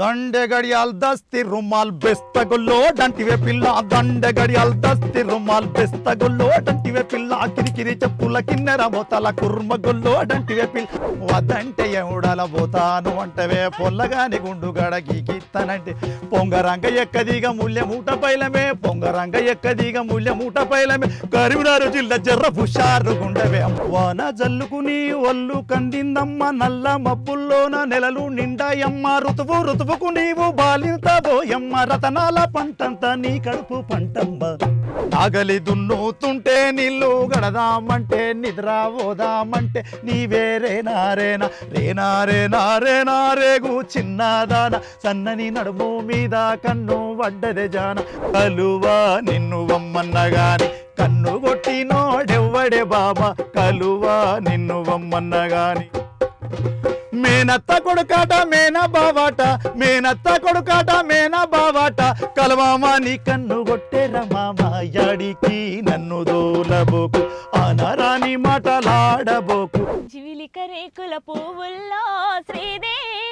దండె గడియాల్ దస్తి రుమాల్ బెస్తగుల్లో డంటివే పిల్ల. దండె గడియాల్ దస్తి రుమాల్ బెస్తగుల్లో డంటివే పిల్ల. కిరికిరి చెప్పుల కిన్నెర బోతల కుర్మగుల్లో డంటివే పిల్ల. వదంటే ఎవడల పోతాను అంటవే పొల్లగాని గుండు గీకిత్తనంటే. పొంగరంగ ఎక్కదిగ ముల్య మూట పైలమే. పొంగరంగ ఎక్కదిగ ముల్య మూట పైలమే. కరీంనగర్ జిల్లా జర్ర పుషారు గుండవే. వాన జల్లుకుని ఒళ్ళు కందిందమ్మ నల్ల మబ్బుల్లోన నెలలు నిండాయమ్మ. ఋతువు చదువుకు నీవు బాలింతబోయమ్మ రతనాల పంటంతా నీ కడుపు పంటమ్మ ఆగలి దున్నుతుంటే నీళ్ళు గడదామంటే నిద్ర పోదామంటే నీవే రేనా రేనా రేనా రేనా రేగు చిన్నదాన. సన్నని నడుము మీద కన్ను వడ్డదే జాన. కలువా నిన్ను వమ్మన్నగాని కన్ను కొట్టినోడెవ్వడే బాబా. కలువా నిన్ను వమ్మన్నగాని. మేనత్త కొడుకాట మేనా బావాట మేనత్త కొడుకాట మేనా బావాట. కలవామా నీ కన్ను కొట్టెర మామ నన్ను దోలబోకు. అనరాని మాటలాడబోకు. జీవిలిక రేకుల పువ్వుల్లో శ్రీదేవి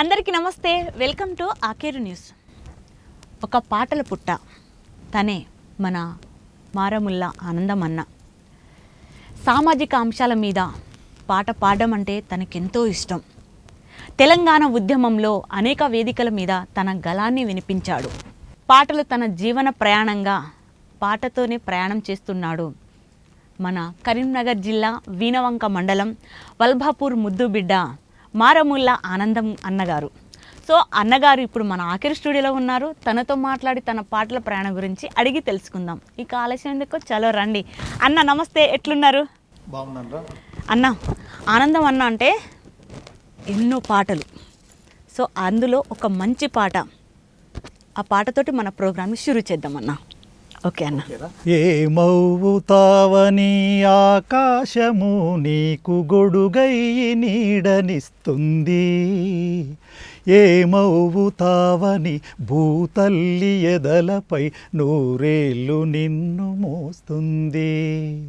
అందరికీ నమస్తే. Welcome to Akeru news. ఒక పాటల పుట్ట. తనే మన మారముల్లా ఆనందం అన్న సామాజిక అంశాల మీద పాట పాడడం అంటే తనకెంతో ఇష్టం. తెలంగాణ ఉద్యమంలో అనేక వేదికల మీద తన గలాన్ని వినిపించాడు. పాటలు తన జీవన ప్రయాణంగా పాటతోనే ప్రయాణం చేస్తున్నాడు. మన కరీంనగర్ జిల్లా వీణవంక మండలం వల్భాపూర్ ముద్దుబిడ్డ మారముల్లా ఆనందం అన్నగారు. సో అన్నగారు ఇప్పుడు మన ఆఖరి స్టూడియోలో ఉన్నారు. తనతో మాట్లాడి తన పాటల ప్రయాణం గురించి అడిగి తెలుసుకుందాం. ఇక ఆలస్యం ఎందుకు? చలో రండి. అన్న నమస్తే. ఎట్లున్నారు? బాగున్నారా? అన్న ఆనందం అన్న అంటే ఎన్నో పాటలు. సో అందులో ఒక మంచి పాట. ఆ పాటతోటి మన ప్రోగ్రామ్ని షురూ చేద్దాం అన్న. ఓకే అన్న. ఏమవుతావని ఆకాశము నీకు గొడుగై నీడనిస్తుంది. ఏమవుతావని భూతల్లి ఎదలపై నూరేళ్ళు నిన్ను మోస్తుంది.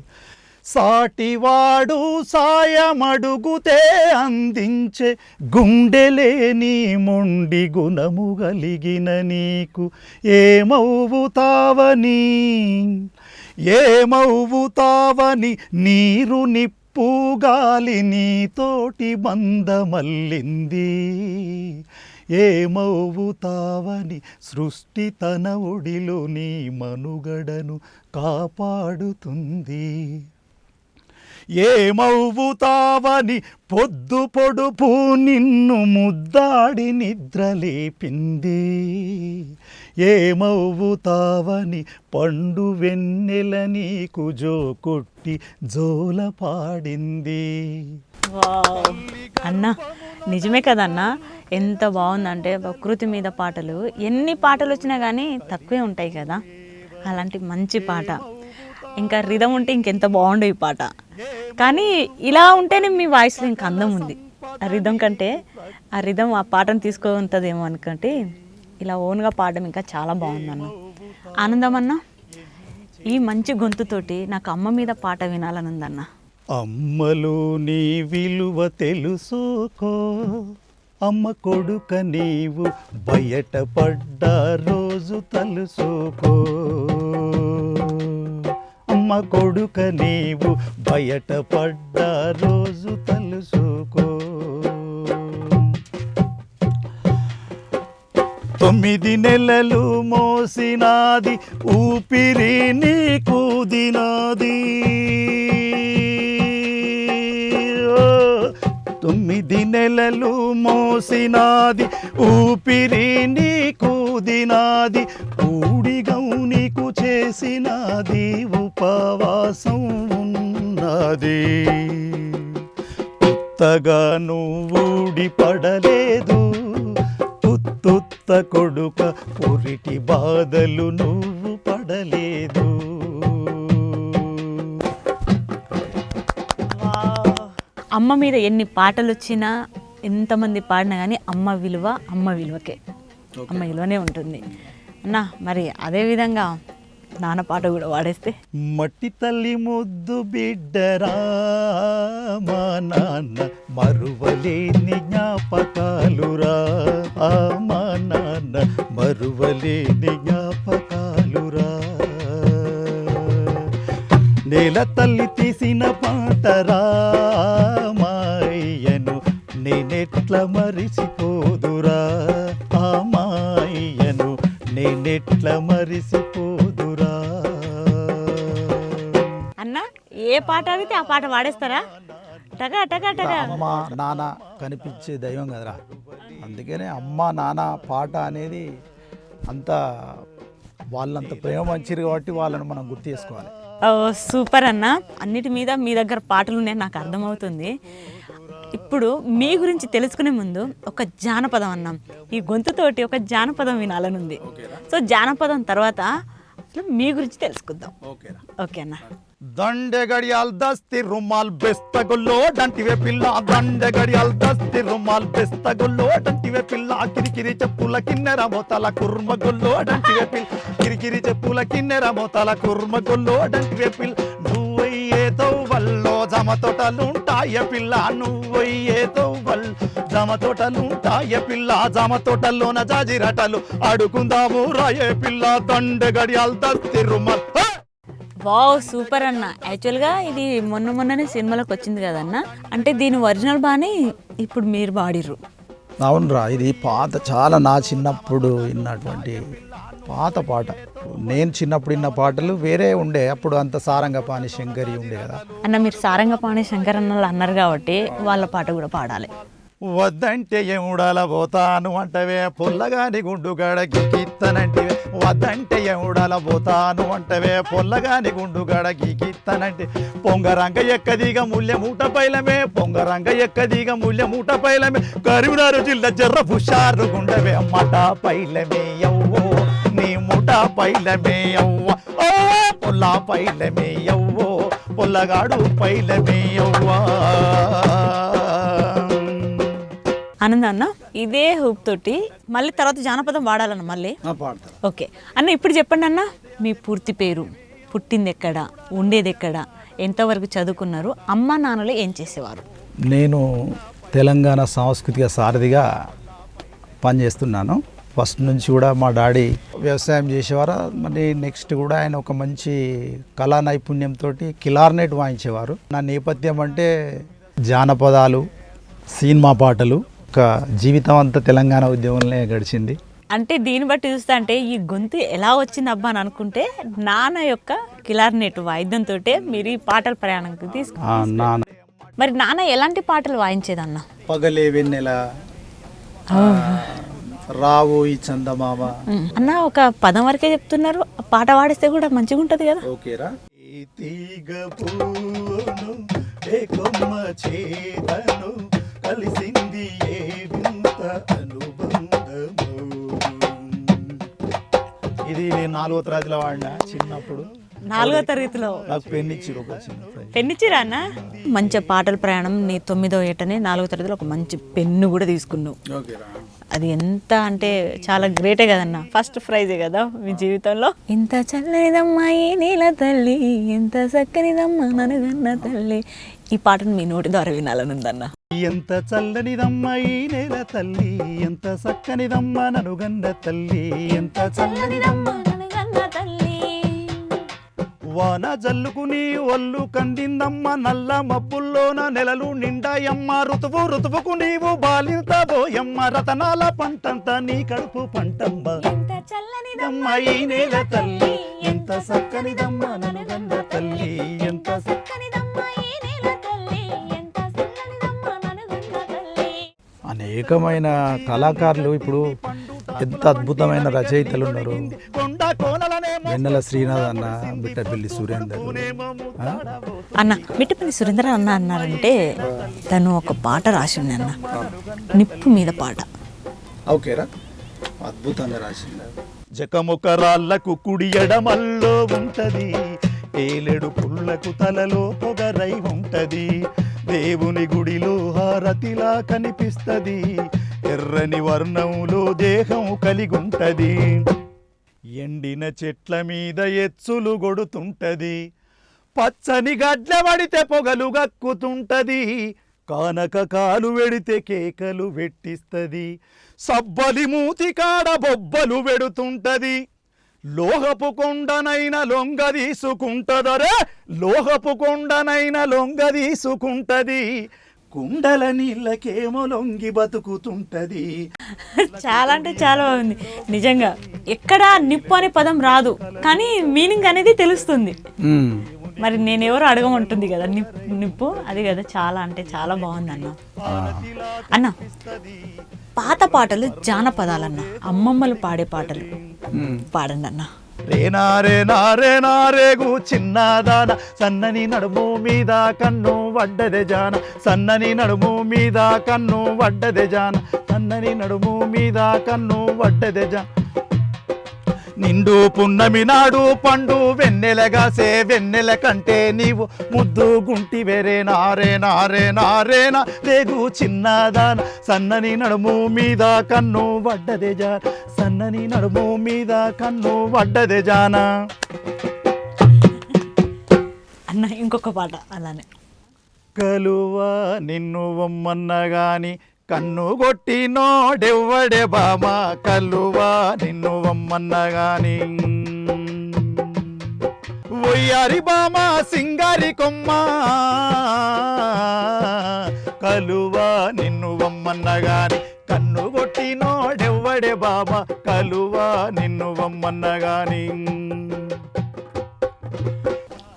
సాటివాడు సాయమడుగుతే అందించే గుండెలేని మొండి గుణము కలిగిన నీకు ఏమవుతావని? ఏమవుతావని? నీరు నిప్పు గాలి నీతోటి మందమల్లింది. ఏమవుతావని? సృష్టి తన ఒడిలో నీ మనుగడను కాపాడుతుంది. ఏమవుతావని పొద్దు పొడుపు నిన్ను ముద్దాడి నిద్రలేపింది. ఏమవుతావని పండు వెన్నెల నీకు జో కొట్టి జోల పాడింది వావ్. నిజమే కదన్నా? ఎంత బాగుందంటే ప్రకృతి మీద పాటలు ఎన్ని పాటలు వచ్చినా కానీ తక్కువే ఉంటాయి కదా. అలాంటి మంచి పాట. ఇంకా రిధం ఉంటే ఇంకెంత బాగుండు ఈ పాట. కానీ ఇలా ఉంటేనే మీ వాయిస్లో ఇంకా అందం ఉంది. ఆ రిధం కంటే ఆ రిధం ఆ పాటను తీసుకోతుందేమో అనుకుంటే ఇలా ఓన్గా పాడడం ఇంకా చాలా బాగుందన్న. ఆనందం అన్న ఈ మంచి గొంతుతోటి నాకు అమ్మ మీద పాట వినాలని ఉందన్న అమ్మలో నీ విలువ తెలుసుకో అమ్మ కొడుక నీవు బయట పడ్డ రోజు తలుసుకో. కొడుక నీవు బయట పడ్డ రోజు తెలుసుకో. తొమ్మిది నెలలు మోసినాది ఊపిరి నీ కూదినాది తొమ్మిది నెలలు మోసినాది ఊపిరి నీకు దినాది ఊడిగం నీకు చేసినది ఉపవాసం ఉన్నది. కొత్తగా నువ్వుడి పడలేదు తుత్తుత్త కొడుక పురిటి బాధలు నువ్వు పడలేదు అమ్మ మీద ఎన్ని పాటలు వచ్చినా ఎంతమంది పాడినా కానీ అమ్మ విలువ అమ్మ విలువకే. అమ్మ విలువనే ఉంటుంది. అన్న మరి అదే విధంగా నాన్న పాట కూడా వాడేస్తే మట్టి తల్లి ముద్దు బిడ్డరా మా నాన్న మరువలేని జ్ఞాపకాలురా. మా నాన్న మరువలేని జ్ఞాపకాలురా నేల తల్లి తీసిన పాటరా మాయ్యను నేనెట్ల మరిసిపోదురా? ఆ మాయ్యను నేనెట్ల మరిసిపోదురా? అన్న ఏ పాట అడిగితే ఆ పాట వాడేస్తారా టగా టగా టగా. అమ్మ నాన్న కనిపించే దైవం కదరా. అందుకనే అమ్మ నాన్న పాట అనేది అంత వాళ్ళంత ప్రేమ మంచిది కాబట్టి వాళ్ళని మనం గుర్తు చేసుకోవాలి. సూపర్ అన్న. అన్నిటి మీద మీ దగ్గర పాటలు ఉన్నాయని నాకు అర్థమవుతుంది. ఇప్పుడు మీ గురించి తెలుసుకునే ముందు ఒక జానపదం అన్నాం. ఈ గొంతుతోటి ఒక జానపదం వినాలనుంది. సో జానపదం తర్వాత అసలు మీ గురించి తెలుసుకుందాం. ఓకే అన్న. దండెగడియాల్ దస్తి రుమాల్ బెస్తగొల్లో డంటివే పిల్ల. దండెగడియాల్ దస్తి రుమాల్ బెస్తగొల్లో డంటివే పిల్ల. కిరికిరి చెప్పుల కిన్నెర మోతల కుర్మగొల్లో డంటివే పిల్ల. కిరికిరి చెప్పుల కిన్నెర మోతల కుర్మగొల్లో డంటివే పిల్ల. నువ్వయ్యేతో వల్లో జమ తోటలుంటాయ పిల్ల. నువ్వయ్యేతో వల్ జమ తోటలుంటాయ పిల్ల. జమ తోటల్లోన జాజిరటలు అడుకుందాము రాయే పిల్ల. దండెగడియాల్ దస్తి రుమాల్. వావ్ సూపర్ అన్న. యాక్చువల్గా ఇది మొన్న మొన్ననే సినిమాలోకి వచ్చింది కదన్న అంటే దీని ఒరిజినల్ బాగానే ఇప్పుడు మీరు పాడిర్రు అవునరా ఇది పాత చాలా నా చిన్నప్పుడు విన్నటువంటి పాత పాట. నేను చిన్నప్పుడు విన్న పాటలు వేరే ఉండే అప్పుడు అంత సారంగపాణి శంకరి ఉండే కదా. అన్న మీరు సారంగపాణి శంకర్ అన్నలు అన్నారు కాబట్టి వాళ్ళ పాట కూడా పాడాలి. వద్దంటే ఎముడాల పోతాను అంటవే పొల్లగాని గుండుగాడ గీకిత్తనంటివే వద్దంటే ఎవడల పోతాను అంటవే. పొల్లగాని గుండు గడ గీకిత్తనంటే పొంగరంగ ఎక్కదిగ ముల్లె మూట పైలమే. పొంగరంగ ఎక్కదిగ ముల్లె మూట పైలమే. కరీంనగర్ జిల్లా జర్ర హుషారు గుండవే. మట పైలమే అవ్వో నీ ముఠ పైలమే అవ్వ ఓ పొల్ల పైలమే యవ్వో పొల్లగాడు పైలమే అవ్వా ఆనంద అన్న ఇదే హూప్ తోటి మళ్ళీ తర్వాత జానపదం వాడాలన్న మళ్ళీ? ఓకే. అన్న ఇప్పుడు చెప్పండి అన్న మీ పూర్తి పేరు పుట్టింది ఎక్కడ ఉండేది ఎక్కడ ఎంతవరకు చదువుకున్నారు అమ్మ నాన్నలు ఏం చేసేవారు? నేను తెలంగాణ సాంస్కృతిక సారథిగా పనిచేస్తున్నాను. ఫస్ట్ నుంచి కూడా మా డాడీ వ్యవసాయం చేసేవారు. మరి నెక్స్ట్ కూడా ఆయన ఒక మంచి కళా నైపుణ్యంతో కిలార్నెట్ వాయించేవారు. నా నేపథ్యం అంటే జానపదాలు సినిమా పాటలు ఒక జీవితం అంతా తెలంగాణ ఉద్యమంలో గడిచింది. అంటే దీన్ని బట్టి చూస్తే అంటే ఈ గొంతు ఎలా వచ్చింది అబ్బా అని అనుకుంటే నాన్న యొక్క కిలార్నెట్ వాయిద్యంతో మీరు ఈ పాటల ప్రయాణంకి తీసుకు ఆ, నాన్న. మరి నాన్న ఎలాంటి పాటలు వాయించేదన్న? పగలే వెన్నెల రావు ఈ చందమామ. అన్న ఒక పదం వరకే చెప్తున్నారు. ఆ పాట పాడిస్తే కూడా మంచిగా ఉంటుంది కదా. ఓకేరా తీగ పువ్వును ఏ కొమ్మ చేతను కలిసింది ఇది నేను నాలుగో తరగతిలో వాడిన చిన్నప్పుడు. నాలుగో తరగతిలో? నాకు పెన్ ఇచ్చిరు ఒక చిన్న ఫ్రెండ్. పెన్నిచ్చిరా అన్న? మంచి పాటల ప్రయాణం నీ తొమ్మిదో ఏటనే నాలుగో తరగతిలో ఒక మంచి పెన్ను కూడా తీసుకున్నావు. అది ఎంత అంటే చాలా గ్రేటే కదన్న. ఫస్ట్ ప్రైజే కదా మీ జీవితంలో? ఇంత చల్లనిదమ్మా ఈ నీల తల్లి ఎంత చక్కనిదమ్మా ననగన్న తల్లి ఈ పాటను మీ నోటి ద్వారా వినాలని ఉందన్న ఎంత చల్లనిదమ్మ ఈ నేల తల్లి ఎంత చక్కనిదమ్మ ననుగన్న తల్లి ఎంత చల్లనిదమ్మ ననగన్న తల్లి. వాన జల్లుకుని ఒళ్ళు కందిందమ్మ నల్ల మబ్బుల్లోన నెలలు నిండాయమ్మ ఋతువు ఋతువుకు నీవు బాలింత బోయమ్మ రతనాల పంటంత నీ కడుపు పంటమ్మ ఎంత చల్లనిదమ్మా దమ్మ ఈ నేల తల్లి ఎంత చక్కనిదమ్మ ననుగన్న తల్లి. అనేకమైన కళాకారులు ఇప్పుడు ఎంత అద్భుతమైన రచయితలు ఉన్నారు. వెన్నెల శ్రీనాథ్ అన్న బిట్టపల్లి సురేందర్? అన్న మిట్టపల్లి సురేంద్ర అన్న అన్నారంటే తను ఒక పాట రాసి ఉంది అన్న. నిప్పు మీద పాట. ఓకేరా అద్భుతంగా రాసింది. జకముక రాళ్ళకు కుడి ఎడమల్లో ఉంటది. ఏలెడు పుల్లకు తలలో పొగరై ఉంటది. దేవుని గుడిలో రతిలా కనిపిస్తది. ఎర్రని వర్ణంలో దేహం కలిగుంటది. ఎండిన చెట్ల మీద ఎచ్చులు గొడుతుంటది. పచ్చని గడ్ల పడితే పొగలు గక్కుతుంటది. కానక కాలు వెడితే కేకలు వెట్టిస్తది. సబ్బలి మూతి కాడ బొబ్బలు వెడుతుంటది. లోహపు కొండనైన లొంగ తీసుకుంటదరే లోహపు కొండనైన లొంగ తీసుకుంటది. కుండల నీళ్ళకేమో లొంగి బతుకుతుంటది. చాలా అంటే చాలా బాగుంది. నిజంగా ఎక్కడ నిప్పు అనే పదం రాదు కానీ మీనింగ్ అనేది తెలుస్తుంది. మరి నేనెవరు అడగమంటుంది కదా నిప్పు నిప్పు? అది కదా చాలా అంటే చాలా బాగుంది అన్న అన్న పాత పాటలు జానపదాలన్న అమ్మమ్మలు పాడే పాటలు. పాడండి అన్న రేనారే నారే నారేగు చిన్నదాన సన్నని నడుము మీద కన్ను వడ్డదే జాన. సన్నని నడుము మీద కన్ను వడ్డదే జాన. సన్నని నడుము మీద కన్ను వడ్డదే జాన. నిండు పున్నమి నాడు పండు వెన్నెలగాసే వెన్నెల కంటే నీవు ముద్దు గుంటి వేరే నారే నారే నారేనా? రేగు చిన్నదాన? సన్నని నడుము మీద కన్ను వడ్డదే జాన. సన్నని నడుము మీద కన్ను వడ్డదే జానా. అన్న ఇంకొక పాట అలానే. కలువా నిన్ను వమ్మన్న గాని కన్ను కొట్టి నోడెవ్వడే బామా కలువా నిన్ను వమ్మన్న గాని ఒయ్యారి బామా సింగారి కొమ్మ కలువా నిన్ను వమ్మన్న గాని కన్ను కొట్టి నోడెవ్వడే బామా కలువా నిన్ను వమ్మన్న గాని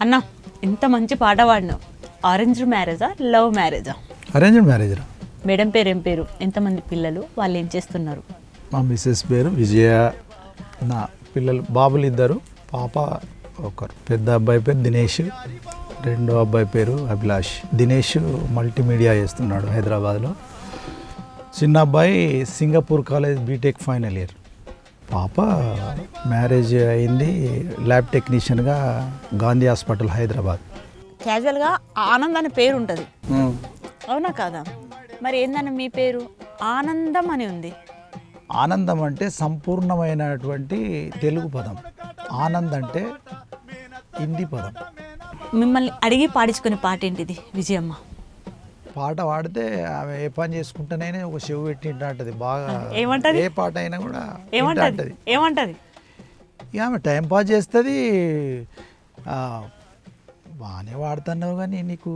అన్న ఇంత మంచి పాట పాడినావు. ఆరెంజ్ మ్యారేజా లవ్ మ్యారేజా అరేంజ్డ్ మ్యారేజ్ రా. మేడం పేరు ఏం పేరు? ఎంతమంది పిల్లలు? వాళ్ళు ఏం చేస్తున్నారు? మా మిస్సెస్ పేరు విజయ నా పిల్లలు బాబులు ఇద్దరు పాప ఒకరు పెద్ద అబ్బాయి పేరు దినేష్ రెండో అబ్బాయి పేరు అభిలాష్. దినేష్ మల్టీమీడియా చేస్తున్నాడు హైదరాబాద్లో. చిన్న అబ్బాయి Singapore college BTech final year పాప మ్యారేజ్ అయింది ల్యాబ్ టెక్నీషియన్గా గాంధీ హాస్పిటల్ హైదరాబాద్. క్యాజువల్గా ఆనంద్ అనే పేరు ఉంటుంది. అవునా కాదా? మరి ఏందన్న మీ పేరు? ఆనందం అని ఉంది. ఆనందం అంటే సంపూర్ణమైనటువంటి తెలుగు పదం. ఆనంద్ అంటే హిందీ పదం. మిమ్మల్ని అడిగి పాడించుకునే పాట ఏంటిది విజయమ్మ? పాట పాడితే ఆమె ఏ పని చేసుకుంటేనే ఒక చెవు పెట్టి వింటాంటది. బాగా ఏమంటది? ఏ పాట అయినా కూడా ఏమంటది? ఏమంటది? ఆమె టైం పాస్ చేస్తుంది బాగానే వాడుతున్నావు కానీ నీకు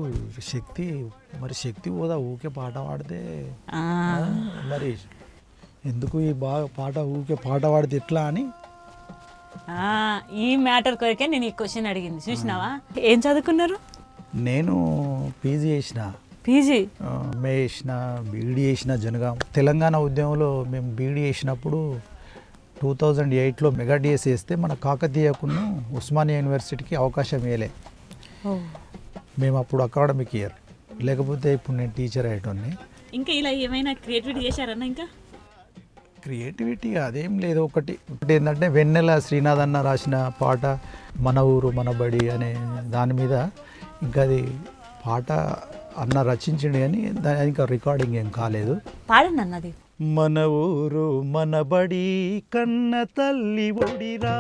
శక్తి మరి శక్తి పోదా? ఊకే పాట పాడితే? మరి ఎందుకు ఈ బాగా పాట ఊకే పాట పాడితే ఎట్లా అని? ఈ మ్యాటర్ కొరకే నేను ఈ క్వశ్చన్ అడిగింది. చూసినావా? ఏం చదువుకున్నారు? నేను పీజీ చేసిన. పీజీ? ఎంఏ చేసిన బీఈడీ చేసిన జనగాం. తెలంగాణ ఉద్యమంలో మేము బీఈడీ చేసినప్పుడు టూ థౌజండ్ ఎయిట్లో మెగా డిఎస్ వేస్తే మన కాకతీయకును ఉస్మానియా యూనివర్సిటీకి అవకాశం ఇవ్వలే మేము అప్పుడు అకాడమిక్ ఇయర్. లేకపోతే ఇప్పుడు నేను టీచర్ అయ్యేటోని ఇంకా ఇలా ఏమైనా క్రియేటివిటీ చేశారన్న ఇంకా? క్రియేటివిటీ అదేం లేదు. ఒకటి ఒకటి ఏంటంటే వెన్నెల శ్రీనాథ్ అన్న రాసిన పాట మన ఊరు మన బడి అనే దాని మీద ఇంకా అది పాట అన్న రచించిండు కానీ దాని ఇంకా రికార్డింగ్ ఏం కాలేదు. పాడండి అన్నది మన ఊరు మన బడి కన్న తల్లి ఒడిరా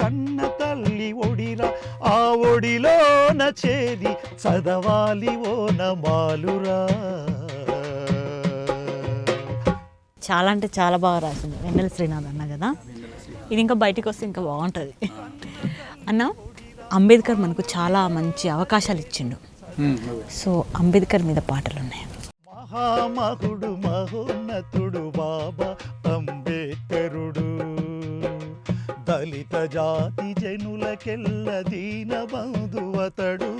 కన్న తల్లి ఒడిరా. ఆ ఒడిలోన చేరి చదవాలి ఓన మాలురా. చాలా అంటే చాలా బాగా రాసింది. వెన్నెల శ్రీనాథ్ అన్న కదా? ఇది ఇంకా బయటికి వస్తే ఇంకా బాగుంటుంది. అన్న అంబేద్కర్ మనకు చాలా మంచి అవకాశాలు ఇచ్చిండు. సో అంబేద్కర్ మీద పాటలు ఉన్నాయి మహామహుడు మహోన్నతుడు బాబా అంబేద్కరుడు. దళిత జాతి జనులకెల్ల దీన బంధువతడు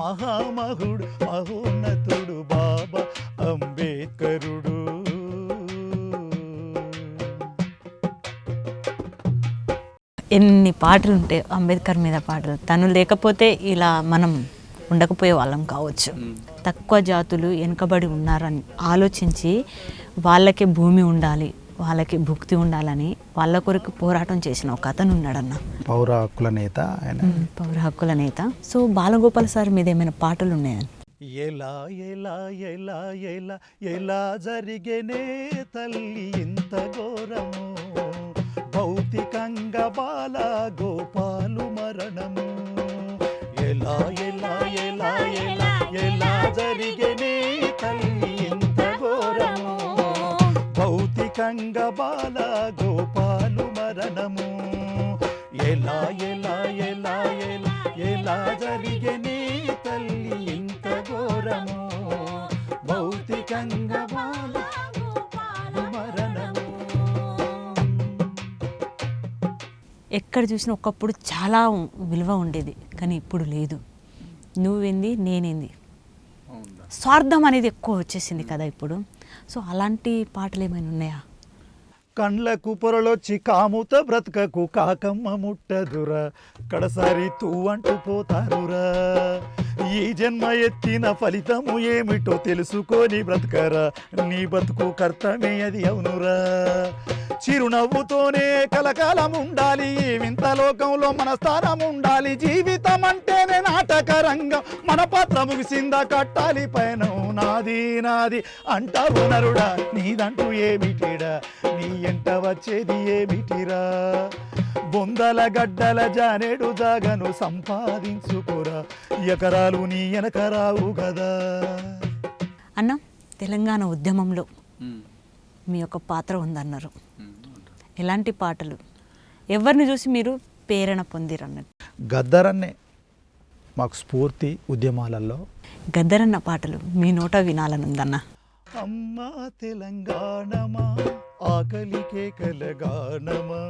మహామహుడు మహోన్నతుడు బాబా అంబేద్కరుడు. ఎన్ని పాటలు ఉంటాయి అంబేద్కర్ మీద పాటలు. తను లేకపోతే ఇలా మనం ఉండకపోయే వాళ్ళం కావచ్చు తక్కువ జాతులు వెనుకబడి ఉన్నారని ఆలోచించి వాళ్ళకి భూమి ఉండాలి వాళ్ళకి భుక్తి ఉండాలని వాళ్ళ కొరకు పోరాటం చేసిన ఒక అతను ఉన్నాడన్న. పౌర హక్కుల నేత పౌర హక్కుల నేత. సో బాలగోపాల్ సార్ మీద ఏమైనా పాటలు ఉన్నాయని ఎలా ఎలా ఎలా ఎలా ఎలా జరిగేనే తల్లి ఇంత ఘోరము? భౌతికంగా బాల గోపాలు మరణము. ఎలా భౌతికంగా బాల గోపాలు మరణము. ఎలా ఎలా ఎలా ఎలా ఎలా జరిగేనే తల్లి ఇంత ఘోరము. భౌతికంగా బాల మరణము. ఎక్కడ చూసినా ఒకప్పుడు చాలా విలువ ఉండేది కానీ ఇప్పుడు లేదు. నువ్వేంది నేనేంది? స్వార్థం అనేది ఎక్కువ వచ్చేసింది కదా ఇప్పుడు. సో అలాంటి పాటలు ఏమైనా ఉన్నాయా? కండ్లకు పొరలొచ్చి కాముత బ్రతకకు కాకమ్మ ముట్టదురా. కడసారి తూ అంటూ పోతారురా ఈ జన్మ ఎత్తిన ఫలితము ఏమిటో తెలుసుకొని బ్రతకరా. నీ బతుకు కర్తమే అది అవునురా. చిరునవ్వుతోనే కలకాలం ఉండాలి ఈ వింత లోకంలో మన స్థానం ఉండాలి జీవితం అంటేనే నాటక రంగం మన పాత్ర ముగిసిందా కట్టాలి పైన నాది నాది అంటావు నరుడా నీదంటూ ఏమిటిరా నీ ఎంట వచ్చేది ఏమిటిరా? బొందల గడ్డల జానేడు జాగను సంపాదించుకురా. ఎకరాలు నీ వెనకరావు కదా అన్న తెలంగాణ ఉద్యమంలో మీ యొక్క పాత్ర ఉందన్నారు. ఎలాంటి పాటలు? ఎవరిని చూసి మీరు ప్రేరణ పొందిరు అన్నట్టు గద్దరన్నే మాకు స్ఫూర్తి ఉద్యమాలలో గద్దరన్న పాటలు మీ నోట వినాలనుందన్న. అమ్మా తెలంగాణమా ఆకలికే కలగానమా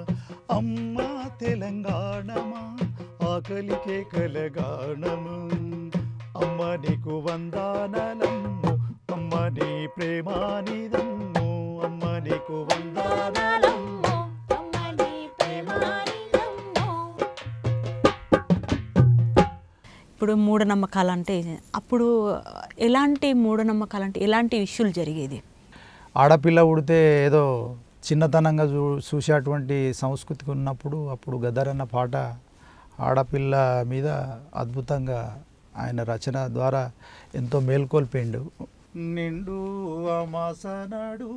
అమ్మా తెలంగాణమా ఆకలికే కలగానము అమ్మ నీకు వందానలమ్ము అమ్మ నీ ప్రేమానిదమ్ము అమ్మ నీకు వందానలమ్ము. ఇప్పుడు మూఢనమ్మకాలు అంటే అప్పుడు ఎలాంటి మూఢనమ్మకాలు అంటే ఎలాంటి ఇష్యూలు జరిగేది? ఆడపిల్ల ఉడితే ఏదో చిన్నతనంగా చూ చూసేటువంటి సంస్కృతి ఉన్నప్పుడు అప్పుడు గదరన్న పాట ఆడపిల్ల మీద అద్భుతంగా ఆయన రచన ద్వారా ఎంతో మేల్కొల్పిండు. నిండు అమాసనాడు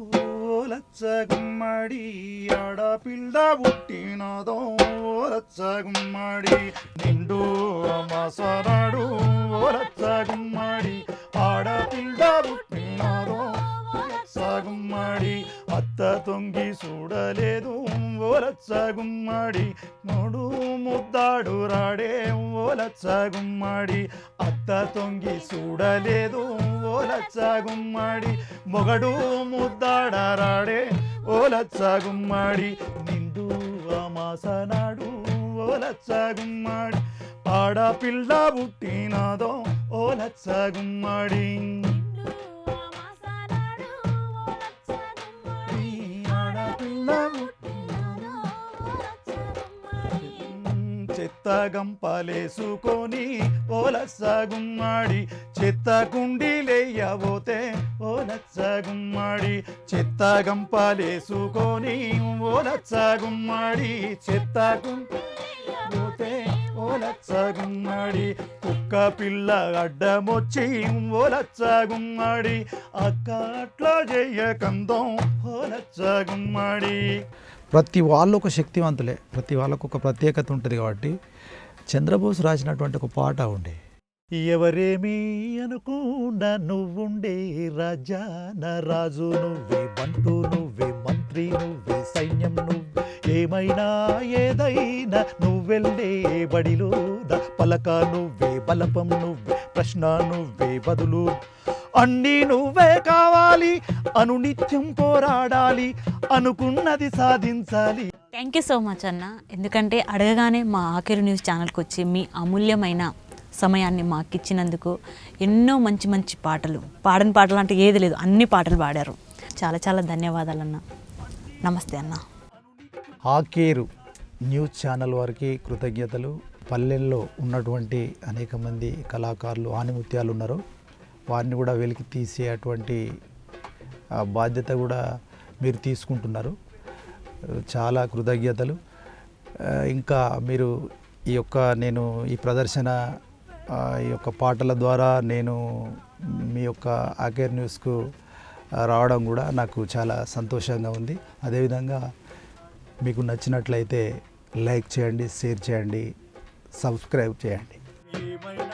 లచ్చగుమ్మడి ఆడపిల్ల పుట్టినదో లచ్చగుమ్మడి నిండు అమాసనాడు లచ్చగుమ్మడి ఆడపిల్ల పుట్టినదో అత్త తొంగి చూడలేదు. ఓలచ్చ గుమ్మడి నోడు ముద్దాడు రాడే. ఓలచ్చ గుమ్మడి అత్త తొంగి చూడలేదు. ఓలచ్చ గుమ్మడి మొగడు ముద్దాడ రాడే. ఓలచ్చ గుమ్మడి నిండు అమాసనాడు. ఓలచ్చ గుమ్మడి ఆడపిల్ల పుట్టినదో. ఓలచ్చ గుమ్మడి. చెత్త గంపలేసుకొని ఓలసగుమ్మాడి చెత్త కుండీలేయబోతే ఓలసగుమ్మాడి చెత్త గంపలేసుకొని ఓలసగుమ్మాడి చెత్త కుండీలేయబోతే ఓలచ్చగుమ్మడి కుక్క పిల్ల అడ్డమొచ్చి ఓలచ్చగుమ్మడి అక్క అట్లా చెయ్యకందం ఓలచ్చగుమ్మడి ప్రతి వాళ్ళు ఒక శక్తివంతులే ప్రతి వాళ్ళకు ఒక ప్రత్యేకత ఉంటుంది కాబట్టి చంద్రబోస్ రాసినటువంటి ఒక పాట ఉండే. ఎవరేమీ అనుకుండా నువ్వుండే రాజాన రాజు నువ్వే బంటు నువ్వే మంత్రి నువ్వే సైన్యం నువ్వే. ఏమైనా ఏదైనా నువ్వెళ్ళే బడిలో ద పలక నువ్వే బలపం నువ్వే ప్రశ్న నువ్వే బదులు అన్నీ నువ్వే కావాలి అనునిత్యం పోరాడాలి అనుకున్నది సాధించాలి. థ్యాంక్ యూ సో మచ్ అన్న. ఎందుకంటే అడగగానే మా ఆఖరి న్యూస్ ఛానల్కి వచ్చి మీ అమూల్యమైన సమయాన్ని మాకు ఇచ్చినందుకు ఎన్నో మంచి మంచి పాటలు. పాడని పాటలు అంటే ఏది లేదు అన్ని పాటలు పాడారు. చాలా చాలా ధన్యవాదాలు అన్న నమస్తే అన్న. ఆకేరు న్యూస్ ఛానల్ వారికి కృతజ్ఞతలు. పల్లెల్లో ఉన్నటువంటి అనేక మంది కళాకారులు ఆనిముత్యాలు ఉన్నారు. వారిని కూడా వెలికి తీసేటువంటి అటువంటి బాధ్యత కూడా మీరు తీసుకుంటున్నారు. చాలా కృతజ్ఞతలు. ఇంకా మీరు ఈ యొక్క నేను ఈ ప్రదర్శన ఈ యొక్క పాటల ద్వారా నేను మీ యొక్క ఆకేర్ న్యూస్కు రావడం కూడా నాకు చాలా సంతోషంగా ఉంది. అదేవిధంగా మీకు నచ్చినట్లయితే లైక్ చేయండి షేర్ చేయండి సబ్స్క్రైబ్ చేయండి. ఏమైనా